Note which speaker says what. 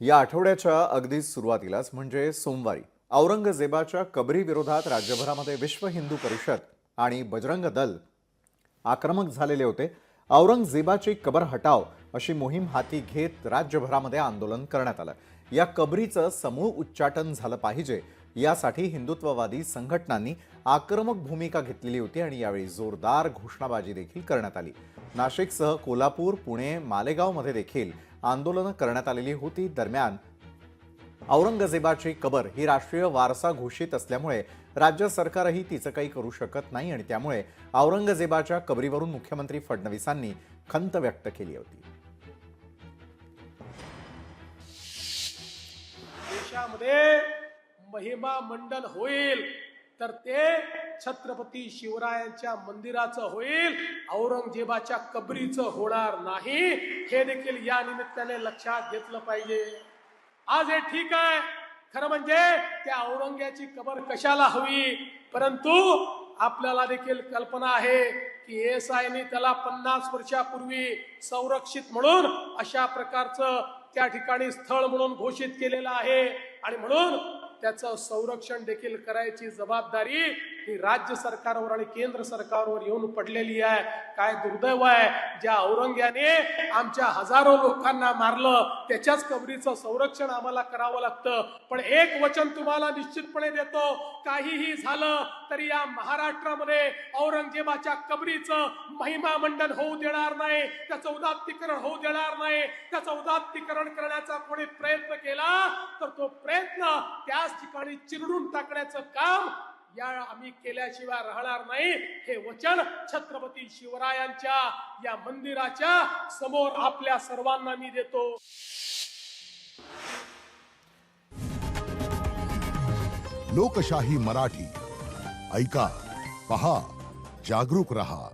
Speaker 1: या आठवड्याच्या अगदी सुरुवातीलाच म्हणजे सोमवारी औरंगजेबाच्या कबरी विरोधात राज्यभरामध्ये विश्व हिंदू परिषद आणि बजरंग दल आक्रमक झालेले होते. औरंगजेबाची कबर हटाव अशी मोहीम हाती घेत राज्यभरामध्ये आंदोलन करण्यात आलं. या कबरीचं समूळ उच्चाटन झालं पाहिजे यासाठी हिंदुत्ववादी संघटनांनी आक्रमक भूमिका घेतलेली होती आणि यावेळी जोरदार घोषणाबाजी देखील करण्यात आली. नाशिकसह कोल्हापूर पुणे मालेगावमध्ये देखील आंदोलनं करण्यात आलेली होती. दरम्यान औरंगजेबाची कबर ही राष्ट्रीय वारसा घोषित असल्यामुळे राज्य सरकारही तिचं काही करू शकत नाही आणि त्यामुळे औरंगजेबाच्या कबरीवरून मुख्यमंत्री फडणवीसांनी खंत व्यक्त केली होती.
Speaker 2: देशामध्ये महिमा मंडल होईल तर ते छत्रपती शिवरायांच्या मंदिराचं होईल औरंगजेबाच्या कबरीचं होणार नाही. हे देखील या निमित्ताने लक्षात घेतलं पाहिजे. आज हे ठीक आहे. खरं म्हणजे त्या औरंग्याची कबर कशाला हवी? परंतु आपल्याला देखील कल्पना आहे की एस आयने त्याला पन्नास वर्षापूर्वी संरक्षित म्हणून अशा प्रकारचं त्या ठिकाणी स्थळ म्हणून घोषित केलेलं आहे. आणि म्हणून त्याचं संरक्षण देखील करायची जबाबदारी ही राज्य सरकारवर आणि केंद्र सरकारवर येऊन पडलेली आहे. काय दुर्दैव आहे? ज्या औरंग्याने आमच्या हजारो लोकांना मारलं त्याच्याच कबरीचं संरक्षण आम्हाला करावं लागतं. पण एक वचन तुम्हाला निश्चितपणे देतो काहीही झालं तरी या महाराष्ट्रामध्ये औरंगजेबाच्या कबरीचं महिमा मंडन होऊ देणार नाही त्याचं उदात्तीकरण होऊ देणार नाही. त्याचं उदात्तीकरण करण्याचा कोणी प्रयत्न केला तर तो प्रयत्न त्याच ठिकाणी चिरडून टाकण्याचं काम या आम्ही केल्याशिवाय राहणार नाही. हे वचन छत्रपती शिवरायांच्या या मंदिराच्या समोर आपल्या सर्वांना मी देतो.
Speaker 3: लोकशाही मराठी. ऐका पहा जागरूक रहा.